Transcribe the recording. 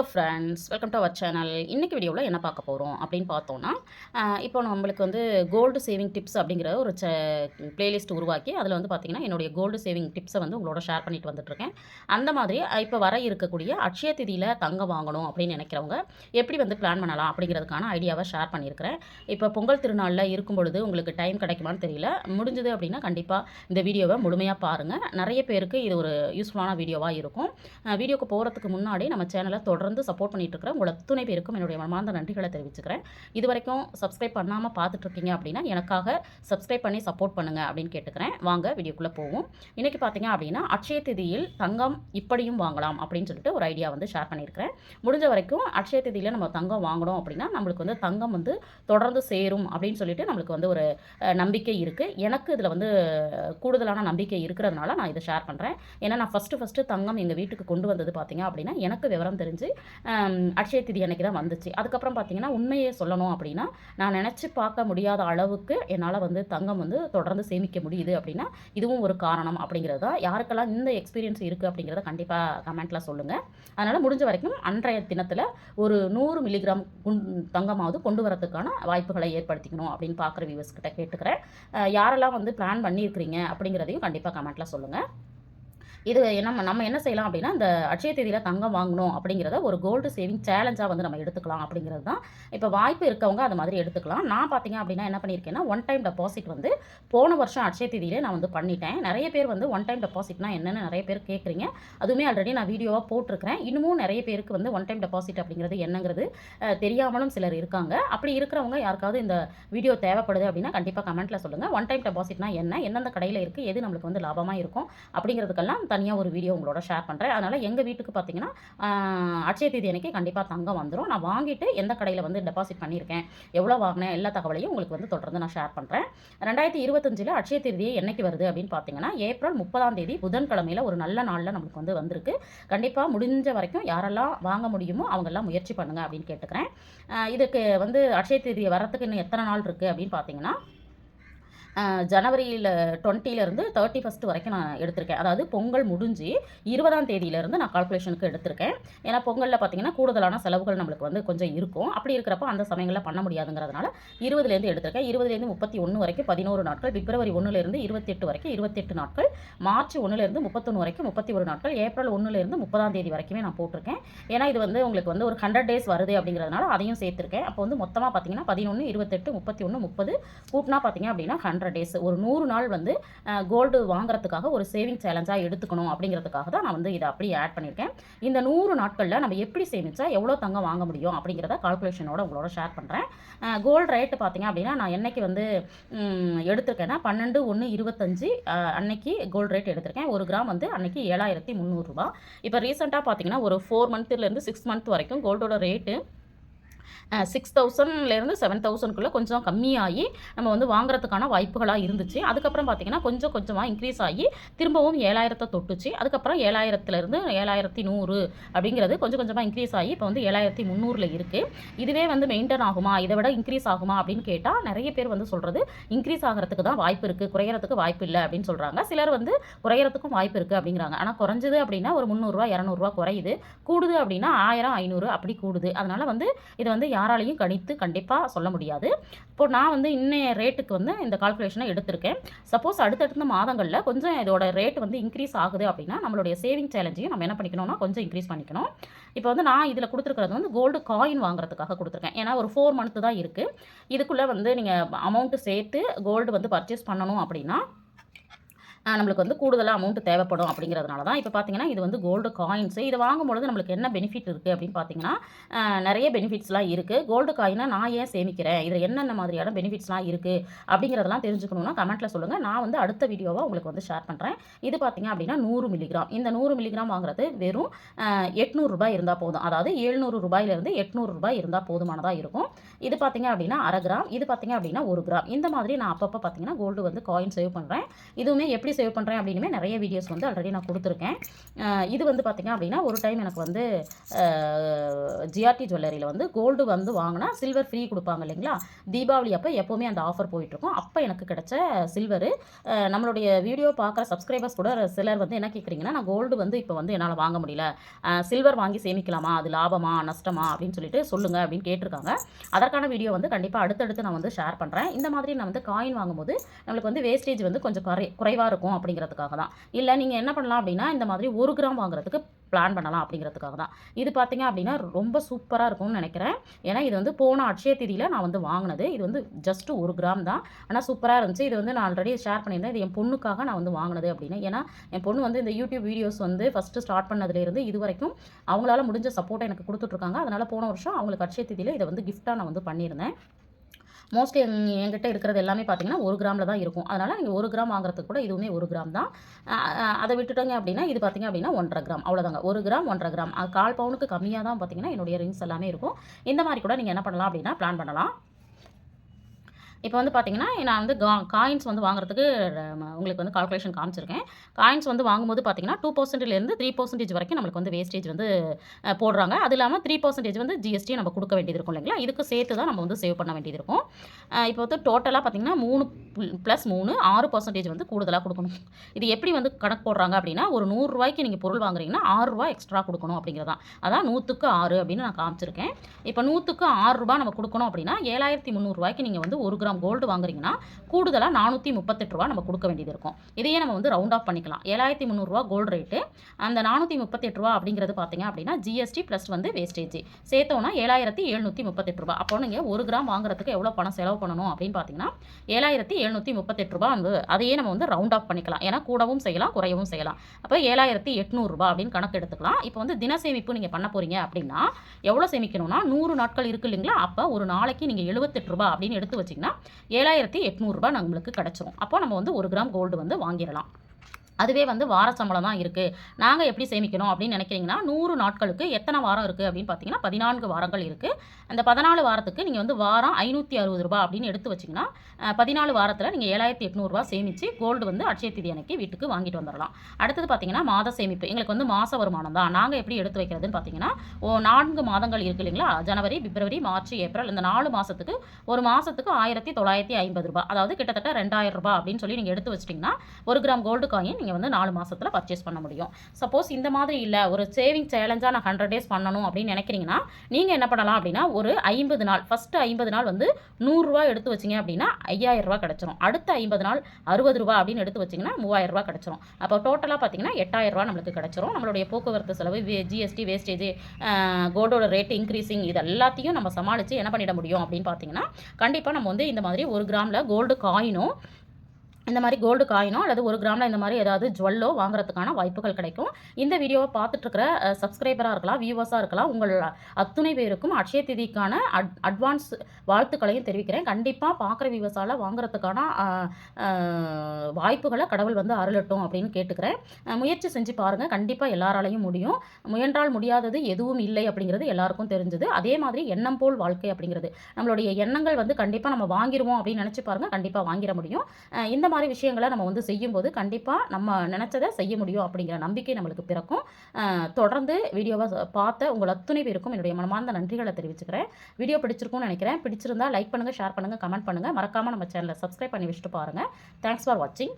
Hello friends welcome to our channel இன்றைக்கி வீடியோவில் என்ன பார்க்க போகிறோம் அப்படின்னு பார்த்தோன்னா இப்போ நம்மளுக்கு வந்து கோல்டு சேவிங் டிப்ஸ் அப்படிங்கிற ஒரு ச பிளேலிஸ்ட் உருவாக்கி அதில் வந்து பார்த்திங்கன்னா என்னுடைய கோல்டு சேவிங் டிப்ஸை வந்து உங்களோட ஷேர் பண்ணிட்டு வந்துட்டுருக்கேன். அந்த மாதிரி இப்போ வர இருக்கக்கூடிய அட்சய திதியில் தங்கம் வாங்கணும் அப்படின்னு நினைக்கிறவங்க எப்படி வந்து பிளான் பண்ணலாம் அப்படிங்கிறதுக்கான ஐடியாவை ஷேர் பண்ணியிருக்கிறேன் இப்போ பொங்கல் திருநாளில் இருக்கும் பொழுது உங்களுக்கு டைம் கிடைக்குமான்னு தெரியல. முடிஞ்சது அப்படின்னா கண்டிப்பாக இந்த வீடியோவை முழுமையாக பாருங்கள் நிறைய பேருக்கு இது ஒரு யூஸ்ஃபுல்லான வீடியோவாக இருக்கும். வீடியோக்கு போகிறதுக்கு முன்னாடி நம்ம சேனலை தொடர்ந்து சப்போர்ட் பண்ணிட்டு இருக்கிற உங்களை துணை பேருக்கும் என்னுடைய மனமார்ந்த நன்றிகளை தெரிவிச்சுக்கிறேன். இது வரைக்கும் சப்ஸ்கிரைப் பண்ணாமல் பார்த்துட்ருக்கீங்க அப்படின்னா எனக்காக சப்ஸ்கிரைப் பண்ணி சப்போர்ட் பண்ணுங்க அப்படின்னு கேட்டுக்கிறேன். வாங்க வீடியோக்குள்ளே போவோம். இன்றைக்கி பார்த்தீங்க அப்படின்னா அட்சய திதியில் தங்கம் இப்படியும் வாங்கலாம் அப்படின்னு சொல்லிட்டு ஒரு ஐடியா வந்து ஷேர் பண்ணியிருக்கிறேன். முடிஞ்ச வரைக்கும் அட்சய திதியில் நம்ம தங்கம் வாங்கணும் அப்படின்னா நம்மளுக்கு வந்து தங்கம் வந்து தொடர்ந்து சேரும் அப்படின்னு சொல்லிட்டு நம்மளுக்கு வந்து ஒரு நம்பிக்கை இருக்குது எனக்கு இதில் வந்து கூடுதலான நம்பிக்கை இருக்கிறதுனால நான் இதை ஷேர் பண்ணுறேன் ஏன்னா நான் ஃபஸ்ட்டு ஃபஸ்ட்டு தங்கம் எங்கள் வீட்டுக்கு கொண்டு வந்தது பார்த்தீங்க அப்படின்னா எனக்கு விவரம் தெரிஞ்சு அட்சய திதி அன்னைக்கு தான் வந்துச்சு. அதுக்கப்புறம் பார்த்தீங்கன்னா உண்மையை சொல்லணும் அப்படின்னா நான் நினச்சி பார்க்க முடியாத அளவுக்கு என்னால் வந்து தங்கம் வந்து தொடர்ந்து சேமிக்க முடியுது அப்படின்னா இதுவும் ஒரு காரணம் அப்படிங்கிறது தான். யாருக்கெல்லாம் இந்த எக்ஸ்பீரியன்ஸ் இருக்குது அப்படிங்கிறத கண்டிப்பாக கமெண்ட்டில் சொல்லுங்கள் அதனால் முடிஞ்ச வரைக்கும் அன்றைய தினத்தில் ஒரு நூறு மில்லிகிராம் குண் தங்கமாவது கொண்டு வரதுக்கான வாய்ப்புகளை ஏற்படுத்திக்கணும் அப்படின்னு பார்க்குற வியூவர்ஸ் கிட்ட கேட்டுக்கிறேன். யாரெல்லாம் வந்து பிளான் பண்ணியிருக்கிறீங்க அப்படிங்கிறதையும் கண்டிப்பாக கமெண்ட்டில் சொல்லுங்கள் இது நம்ம நம்ம என்ன செய்யலாம் அப்படின்னா இந்த அட்சய தேதியில் தங்கம் வாங்கணும் அப்படிங்கிறத ஒரு கோல்டு சேவிங் சேலஞ்சாக வந்து நம்ம எடுத்துக்கலாம் அப்படிங்கிறது தான். இப்போ வாய்ப்பு இருக்கவங்க அது மாதிரி எடுத்துக்கலாம். நான் பார்த்தீங்க அப்படின்னா என்ன பண்ணியிருக்கேன்னா ஒன் டைம் டெபாசிட் வந்து போன வருஷம் அட்சய தேதியிலே நான் வந்து பண்ணிட்டேன். நிறைய பேர் வந்து ஒன் டைம் டெபாசிட்னா என்னென்னு நிறைய பேர் கேட்குறீங்க அதுவுமே ஆல்ரெடி நான் வீடியோவாக போட்டிருக்கிறேன். இன்னமும் நிறைய பேருக்கு வந்து ஒன் டைம் டெபாசிட் அப்படிங்கிறது என்னங்கிறது தெரியாமலும் சிலர் இருக்காங்க. அப்படி இருக்கிறவங்க யாருக்காவது இந்த வீடியோ தேவைப்படுது அப்படின்னா கண்டிப்பாக கமெண்ட்டில் சொல்லுங்கள் ஒன் டைம் டெபாசிட்னா என்ன எந்தெந்த கடையில் இருக்குது எது நம்மளுக்கு வந்து லாபமாக இருக்கும் அப்படிங்கிறதுக்கெல்லாம் தனியாக ஒரு வீடியோ உங்களோட ஷேர் பண்ணுறேன் அதனால் எங்கள் வீட்டுக்கு பார்த்தீங்கன்னா அட்சய தேதி அன்றைக்கி கண்டிப்பாக தங்கம் வந்துடும் நான் வாங்கிட்டு எந்த கடையில் வந்து டெபாசிட் பண்ணியிருக்கேன் எவ்வளோ வாங்கினேன் எல்லா தகவலையும் உங்களுக்கு வந்து தொடர்ந்து நான் ஷேர் பண்ணுறேன் ரெண்டாயிரத்தி இருபத்தஞ்சில் அட்சய தேதி என்னைக்கு வருது அப்படின்னு பார்த்தீங்கன்னா ஏப்ரல் முப்பதாம் தேதி புதன்கிழமையில் ஒரு நல்ல நாளில் நம்மளுக்கு வந்து வந்திருக்கு. கண்டிப்பாக முடிஞ்ச வரைக்கும் யாரெல்லாம் வாங்க முடியுமோ அவங்கெல்லாம் முயற்சி பண்ணுங்கள் அப்படின்னு கேட்டுக்கிறேன். இதுக்கு வந்து அட்சய தேதி வரத்துக்கு இன்னும் எத்தனை நாள் இருக்குது அப்படின்னு பார்த்தீங்கன்னா ஜனவரியில் டுவெண்ட்டிலேருந்து தேர்ட்டி ஃபஸ்ட் வரைக்கும் நான் எடுத்திருக்கேன். அதாவது பொங்கல் முடிஞ்சு இருபதாம் தேதியிலேருந்து நான் கால்குலேஷனுக்கு எடுத்திருக்கேன். ஏன்னா பொங்கலில் பார்த்தீங்கன்னா கூடுதலான செலவுகள் நம்மளுக்கு வந்து கொஞ்சம் இருக்கும். அப்படி இருக்கிறப்போ அந்த சமயங்களில் பண்ண முடியாதுங்கிறதுனால இருபதுலேருந்து எடுத்திருக்கேன். இருபதுலேருந்து முப்பத்தி ஒன்று வரைக்கும் பதினோரு நாட்கள் பிப்ரவரி ஒன்றுலேருந்து இருபத்தெட்டு வரைக்கும் இருபத்தெட்டு நாட்கள் மார்ச் ஒன்றுலேருந்து முப்பத்தொன்று வரைக்கும் முப்பத்தி ஒரு நாட்கள் ஏப்ரல் ஒன்றுலேருந்து முப்பதாம் தேதி வரைக்குமே நான் போட்டிருக்கேன். ஏன்னா இது வந்து உங்களுக்கு வந்து ஒரு ஹண்ட்ரட் டேஸ் வருது அப்படிங்கிறதுனால அதையும் சேர்த்துருக்கேன். அப்போ வந்து மொத்தமாக பார்த்தீங்கன்னா பதினொன்று இருபத்தெட்டு முப்பத்தி ஒன்று முப்பது கூட்டினா பார்த்தீங்க அப்படின்னா ஹண்ட்ரட் டேஸ். ஒரு நூறு நாள் வந்து கோல்டு வாங்குறதுக்காக ஒரு சேவிங் சேலஞ்சாக எடுத்துக்கணும் அப்படிங்கிறதுக்காக தான் நான் வந்து இதை அப்படியே ஆட் பண்ணியிருக்கேன். இந்த நூறு நாட்களில் நம்ம எப்படி சேமிச்சா எவ்வளோ தங்கம் வாங்க முடியும் அப்படிங்கிறத கால்குலேஷனோட உங்களோட ஷேர் பண்ணுறேன் கோல்டு ரேட்டு பார்த்தீங்க அப்படின்னா நான் என்னைக்கு வந்து எடுத்திருக்கேன்னா பன்னெண்டு ஒன்று இருபத்தஞ்சு அன்னைக்கு கோல்டு ரேட் எடுத்திருக்கேன். ஒரு கிராம் வந்து அன்னைக்கு ஏழாயிரத்தி முந்நூறுரூபா இப்போ ரீசெண்டாக பார்த்தீங்கன்னா ஒரு ஃபோர் மந்த்லேருந்து சிக்ஸ் மந்த் வரைக்கும் கோல்டோட ரேட்டு சிக்ஸ் தௌசண்ட்லேருந்து செவன் தௌசண்ட்குள்ளே கொஞ்சம் கம்மியாகி நம்ம வந்து வாங்குறதுக்கான வாய்ப்புகளாக இருந்துச்சு. அதுக்கப்புறம் பார்த்திங்கன்னா கொஞ்சம் கொஞ்சமாக இன்க்ரீஸ் ஆகி திரும்பவும் ஏழாயிரத்தை தொட்டுச்சு. அதுக்கப்புறம் ஏழாயிரத்துலேருந்து ஏழாயிரத்தி நூறு அப்படிங்கிறது கொஞ்சம் கொஞ்சமாக இன்க்ரீஸ் ஆகி இப்போ வந்து ஏழாயிரத்தி முந்நூறில் இருக்குது இதுவே வந்து மெயின்டைன் ஆகுமா? இதை விட இன்க்ரீஸ் ஆகுமா? அப்படின்னு கேட்டால் நிறைய பேர் வந்து சொல்கிறது இன்க்ரீஸ் ஆகிறதுக்கு தான் வாய்ப்பு இருக்குது குறையறதுக்கு வாய்ப்பு இல்லை அப்படின்னு சொல்கிறாங்க சிலர் வந்து குறையறதுக்கும் வாய்ப்பு இருக்குது அப்படிங்கிறாங்க. ஆனால் குறைஞ்சது அப்படின்னா ஒரு முந்நூறுரூவா இரநூறுவா குறையுது. கூடுது அப்படின்னா ஆயிரம் ஐநூறு அப்படி கூடுது. அதனால் வந்து இதை வந்து யாராலையும் கணித்து கண்டிப்பாக சொல்ல முடியாது. இப்போ நான் வந்து இன்னைய ரேட்டுக்கு வந்து இந்த கால்குலேஷனை எடுத்திருக்கேன். சப்போஸ் அடுத்தடுத்த மாதங்களில் கொஞ்சம் இதோட ரேட் வந்து இன்க்ரீஸ் ஆகுது அப்படின்னா நம்மளுடைய சேவிங் சேலஞ்சையும் நம்ம என்ன பண்ணிக்கணும்னா கொஞ்சம் இன்க்ரீஸ் பண்ணிக்கணும். இப்போ வந்து நான் இதில் கொடுத்துருக்கிறது வந்து கோல்டு காயின் வாங்குறதுக்காக கொடுத்துருக்கேன். ஏன்னா ஒரு ஃபோர் மந்த்து தான் இருக்குது இதுக்குள்ளே வந்து நீங்கள் அமௌண்ட்டு சேர்த்து கோல்டு வந்து பர்ச்சேஸ் பண்ணணும் அப்படின்னா நம்மளுக்கு வந்து கூடுதலாக அமௌண்ட் தேவைப்படும் அப்படிங்கிறதுனால தான் இப்போ பார்த்தீங்கன்னா இது வந்து கோல்டு காயின்ஸு இதை வாங்கும்பொழுது நம்மளுக்கு என்ன பெனிஃபிட் இருக்குது அப்படின்னு பார்த்தீங்கன்னா நிறைய பெனிஃபிட்ஸ்லாம் இருக்குது கோல்டு காயினை நான் ஏன் சேமிக்கிறேன்? இதில் என்னென்ன மாதிரியான பெனிஃபிட்ஸ்லாம் இருக்குது அப்படிங்கிறதெல்லாம் தெரிஞ்சுக்கணுன்னா கமெண்ட்டில் சொல்லுங்கள் நான் வந்து அடுத்த வீடியோவாக உங்களுக்கு வந்து ஷேர் பண்ணுறேன் இது பார்த்தீங்க அப்படின்னா நூறு மில்லிகிராம் இந்த நூறு மில்லிகிராம் வாங்குறது வெறும் எட்நூறுரூபாய் இருந்தால் போதும். அதாவது எழுநூறு ரூபாயிலிருந்து எட்நூறு ரூபாய் இருந்தால் போதுமானதாக இருக்கும். இது பார்த்தீங்க அப்படின்னா அரை கிராம் இது பார்த்தீங்க அப்படின்னா ஒரு கிராம் இந்த மாதிரி நான் அப்பப்போ பார்த்தீங்கன்னா கோல்டு வந்து காயின் சேவ் பண்ணுறேன் இதுவுமே எப்படி எப்படி சேவ் பண்ணுறேன் அப்படின்னுமே நிறைய வீடியோஸ் வந்து ஆல்ரெடி நான் கொடுத்துருக்கேன். இது வந்து பார்த்திங்க அப்படின்னா ஒரு டைம் எனக்கு வந்து ஜிஆர்டி ஜுவல்லரியில் வந்து கோல்டு வந்து வாங்கினா சில்வர் ஃப்ரீ கொடுப்பாங்க இல்லைங்களா? தீபாவளி அப்போ எப்போவுமே அந்த ஆஃபர் போயிட்டுருக்கும். அப்போ எனக்கு கிடைச்ச சில்வரு நம்மளுடைய வீடியோ பார்க்குற சப்ஸ்கிரைபர்ஸ் கூட சிலர் வந்து என்ன கேட்குறீங்கன்னா நான் கோல்டு வந்து இப்போ வந்து என்னால் வாங்க முடியல. சில்வர் வாங்கி சேமிக்கலாமா? அது லாபமா? நஷ்டமா? அப்படின்னு சொல்லிட்டு சொல்லுங்கள் அப்படின்னு கேட்டிருக்காங்க. அதற்கான வீடியோ வந்து கண்டிப்பாக அடுத்தடுத்து நான் வந்து ஷேர் பண்ணுறேன் இந்த மாதிரி நான் வந்து காயின் வாங்கும்போது நம்மளுக்கு வந்து வேஸ்டேஜ் வந்து கொஞ்சம் குறை குறைவாக இருக்கும். அப்படிங்கிறதுக்காக தான். இல்லை நீங்கள் என்ன பண்ணலாம் அப்படின்னா இந்த மாதிரி ஒரு கிராம் வாங்குறதுக்கு பிளான் பண்ணலாம் அப்படிங்கிறதுக்காக தான். இது பார்த்தீங்க அப்படின்னா ரொம்ப சூப்பராக இருக்கும்னு நினைக்கிறேன். ஏன்னா இது வந்து போன அட்சய திதியில் நான் வந்து வாங்கினது. இது வந்து ஜஸ்ட் ஒரு கிராம் தான். ஆனால் சூப்பராக இருந்துச்சு. இது வந்து நான் ஆல்ரெடி ஷேர் பண்ணியிருந்தேன். இது என் பொண்ணுக்காக நான் வந்து வாங்கினது அப்படின்னு. ஏன்னா என் பொண்ணு வந்து இந்த யூடியூப் வீடியோஸ் வந்து ஃபஸ்ட்டு ஸ்டார்ட் பண்ணதுலேருந்து இது வரைக்கும் அவங்களால முடிஞ்ச சப்போர்ட்டை எனக்கு கொடுத்துட்ருக்காங்க அதனால் போன வருஷம் அவங்களுக்கு அட்சய திதியில் இதை வந்து கிஃப்ட்டாக நான் வந்து பண்ணியிருந்தேன். மோஸ்ட்லி என்கிட்ட இருக்கிறது எல்லாமே பார்த்தீங்கன்னா ஒரு கிராமில் தான் இருக்கும். அதனால் நீங்கள் ஒரு கிராம் வாங்குறதுக்கு கூட இதுவுமே ஒரு கிராம் தான். அதை விட்டுட்டோங்க அப்படின்னா இது பார்த்தீங்க அப்படின்னா ஒன்றரை கிராம். அவ்வளோதாங்க ஒரு கிராம் ஒன்றரை கிராம். கால் பவுனுக்கு கம்மியாக தான் பார்த்தீங்கன்னா என்னுடைய ரிங்ஸ் எல்லாமே இருக்கும். இந்த மாதிரி கூட நீங்கள் என்ன பண்ணலாம் அப்படின்னா பிளான் பண்ணலாம். இப்போ வந்து பார்த்தீங்கன்னா நான் வந்து கா காயின்ஸ் வந்து வாங்குறதுக்கு உங்களுக்கு வந்து கால்குலேஷன் காமிச்சிருக்கேன். காயின்ஸ் வந்து வாங்கும்போது பார்த்தீங்கன்னா டூ பர்சன்ட்லேருந்து த்ரீ பர்சன்டேஜ் வரைக்கும் நம்மளுக்கு வந்து வேஸ்டேஜ் வந்து போடுறாங்க. அது இல்லாமல் த்ரீ பர்சன்டேஜ் வந்து ஜிஎஸ்டி நம்ம கொடுக்க வேண்டியது இருக்கும் இல்லைங்களா? இதுக்கு சேர்த்து தான் நம்ம வந்து சேவ் பண்ண வேண்டியது இருக்கும். இப்போ வந்து டோட்டலாக பார்த்தீங்கன்னா மூணு ப்ளஸ் மூணு ஆறு பர்சன்டேஜ் வந்து கூடுதலாக கொடுக்கணும். இது எப்படி வந்து கணக்கு போடுறாங்க அப்படின்னா ஒரு நூறுரூவாய்க்கு நீங்கள் பொருள் வாங்குறீங்கன்னா ஆறுரூவா எக்ஸ்ட்ரா கொடுக்கணும் அப்படிங்கிறதான் அதான் நூற்றுக்கு ஆறு அப்படின்னு நான் காமிச்சிருக்கேன். இப்போ நூற்றுக்கு ஆறுரூபா நம்ம கொடுக்கணும் அப்படின்னா ஏழாயிரத்தி முந்நூறுரூவாய்க்கு நீங்கள் வந்து ஒரு கிராம் கோல்டு வாங்குறீங்கன்னா கூடுதலாக நானூற்றி முப்பத்தெட்டு ரூபா நம்ம கொடுக்க வேண்டியது இருக்கும். இதையே நம்ம வந்து ரவுண்ட் ஆஃப் பண்ணிக்கலாம். ஏழாயிரத்தி முந்நூறுரூவா கோல்டு ரேட்டு அந்த நானூற்றி முப்பத்தெட்டு ரூபா அப்படிங்கிறது பார்த்தீங்க அப்படின்னா ஜிஎஸ்டி ப்ளஸ் வந்து வேஸ்டேஜ் சேர்த்தோன்னா ஏழாயிரத்தி எழுநூற்றி முப்பத்தெட்டு ரூபா. அப்போ நீங்கள் ஒரு கிராம் வாங்குறதுக்கு எவ்வளோ பணம் செலவு பண்ணணும் அப்படின்னு பார்த்தீங்கன்னா ஏழாயிரத்தி எழுநூற்றி முப்பத்தெட்டு ரூபா வந்து அதையே நம்ம வந்து ரவுண்ட் ஆஃப் பண்ணிக்கலாம். ஏன்னா கூடவும் செய்யலாம் குறையவும் செய்யலாம். அப்போ ஏழாயிரத்தி எட்நூறுரூபா அப்படின்னு கணக்கு எடுத்துக்கலாம். இப்போ வந்து தின சேமிப்பு நீங்கள் பண்ண போகிறீங்க அப்படின்னா எவ்வளோ சேமிக்கணும்னா நூறு நாட்கள் இருக்கு இல்லைங்களா? அப்போ ஒரு நாளைக்கு நீங்கள் எழுபத்தெட்டு ரூபா அப்படின்னு எடுத்து வச்சிங்கன்னா ஏழாயிரத்தி எட்நூறுரூபா நம்மளுக்கு கிடச்சிரும். அப்போ நம்ம வந்து ஒரு கிராம் கோல்டு வந்து வாங்கிடலாம். அதுவே வந்து வார சம்பளம் தான் இருக்குது நாங்கள் எப்படி சேமிக்கணும் அப்படின்னு நினைக்கிறீங்கன்னா நூறு நாட்களுக்கு எத்தனை வாரம் இருக்குது அப்படின்னு பார்த்தீங்கன்னா பதினான்கு வாரங்கள் இருக்குது அந்த பதினாலு வாரத்துக்கு நீங்கள் வந்து வாரம் ஐநூற்றி அறுபது ரூபா அப்படின்னு எடுத்து வச்சிங்கன்னா பதினாலு வாரத்தில் நீங்கள் ஏழாயிரத்தி எட்நூறுரூவா சேமித்து கோல்டு வந்து அட்சய திதி அன்னைக்கு வீட்டுக்கு வாங்கிட்டு வந்துடலாம் அடுத்தது பார்த்தீங்கன்னா மாத சேமிப்பு. எங்களுக்கு வந்து மாத வருமானம் தான். நாங்கள் எப்படி எடுத்து வைக்கிறதுன்னு பார்த்தீங்கன்னா ஓ நான்கு மாதங்கள் இருக்கு இல்லைங்களா? ஜனவரி பிப்ரவரி மார்ச் ஏப்ரல் இந்த நாலு மாதத்துக்கு ஒரு மாதத்துக்கு ஆயிரத்தி தொள்ளாயிரத்தி ஐம்பது ரூபா அதாவது கிட்டத்தட்ட ரெண்டாயிரம் ரூபாய் அப்படின்னு சொல்லி நீங்கள் எடுத்து வச்சிட்டிங்கன்னா ஒரு கிராம் கோல்டு காயின் நீங்கள் வந்து நாலு மாதத்தில் பர்ச்சேஸ் பண்ண முடியும். சப்போஸ் இந்த மாதிரி இல்லை ஒரு சேவிங் சேலஞ்சாக நான் ஹண்ட்ரட் டேஸ் பண்ணணும் அப்படின்னு நினைக்கிறீங்கன்னா நீங்கள் என்ன பண்ணலாம் அப்படின்னா ஒரு ஐம்பது நாள் ஃபஸ்ட்டு ஐம்பது நாள் வந்து நூறுரூவா எடுத்து வச்சிங்க அப்படின்னா ஐயாயிரரூவா கிடச்சிரும். அடுத்த ஐம்பது நாள் அறுபது ரூபா அப்படின்னு எடுத்து வச்சிங்கன்னா மூவாயிரரூவா கிடச்சிரும். அப்போ டோட்டலாக பார்த்தீங்கன்னா எட்டாயிரம் ரூபா நம்மளுக்கு கிடச்சிரும். நம்மளுடைய போக்குவரத்து செலவு ஜிஎஸ்டி வேஸ்டேஜ் கோல்டோட ரேட் இன்க்ரீஸிங் இது எல்லாத்தையும் நம்ம சமாளித்து என்ன பண்ணிட முடியும் அப்படின்னு பார்த்தீங்கன்னா கண்டிப்பாக நம்ம வந்து இந்த மாதிரி ஒரு கிராமில் கோல்டு காயினும் இந்த மாதிரி கோல்டு காயினோ அல்லது ஒரு கிராமில் இந்த மாதிரி ஏதாவது ஜுவல்லோ வாங்குறதுக்கான வாய்ப்புகள் கிடைக்கும். இந்த வீடியோவை பார்த்துட்ருக்கிற சப்ஸ்கிரைபராக இருக்கலாம் வியூவர்ஸாக இருக்கலாம் உங்கள் அத்துணை பேருக்கும் அட்சய திதிக்கான அட் அட்வான்ஸ் வாழ்த்துக்களையும் தெரிவிக்கிறேன். கண்டிப்பாக பார்க்குற வியூவர்ஸால் வாங்குறதுக்கான வாய்ப்புகளை கடவுள் வந்து அருளட்டும் அப்படின்னு கேட்டுக்கிறேன். முயற்சி செஞ்சு பாருங்கள் கண்டிப்பாக எல்லாராலையும் முடியும். முயன்றால் முடியாதது எதுவும் இல்லை அப்படிங்கிறது எல்லாருக்கும் தெரிஞ்சது. அதே மாதிரி எண்ணம் போல் வாழ்க்கை அப்படிங்கிறது. நம்மளுடைய எண்ணங்கள் வந்து கண்டிப்பாக நம்ம வாங்கிடுவோம் அப்படின்னு நினச்சி பாருங்கள் கண்டிப்பாக வாங்கிட முடியும். இந்த மாதிரி விஷயங்களை நம்ம வந்து செய்யும்போது கண்டிப்பாக நம்ம நினச்சதை செய்ய முடியும் அப்படிங்கிற நம்பிக்கை நம்மளுக்கு பிறக்கும். தொடர்ந்து வீடியோவை பார்த்த உங்கள் அத்துணை பேருக்கும் என்னுடைய மனமார்ந்த நன்றிகளை தெரிவிச்சுக்கிறேன். வீடியோ பிடிச்சிருக்கும்னு நினைக்கிறேன். பிடிச்சிருந்தா லைக் பண்ணுங்கள் ஷேர் பண்ணுங்கள் கமெண்ட் பண்ணுங்கள் மறக்காமல் நம்ம சேனலை சப்ஸ்கிரைப் பண்ணி வச்சுட்டு பாருங்கள் தேங்க்ஸ் ஃபார் வாட்சிங்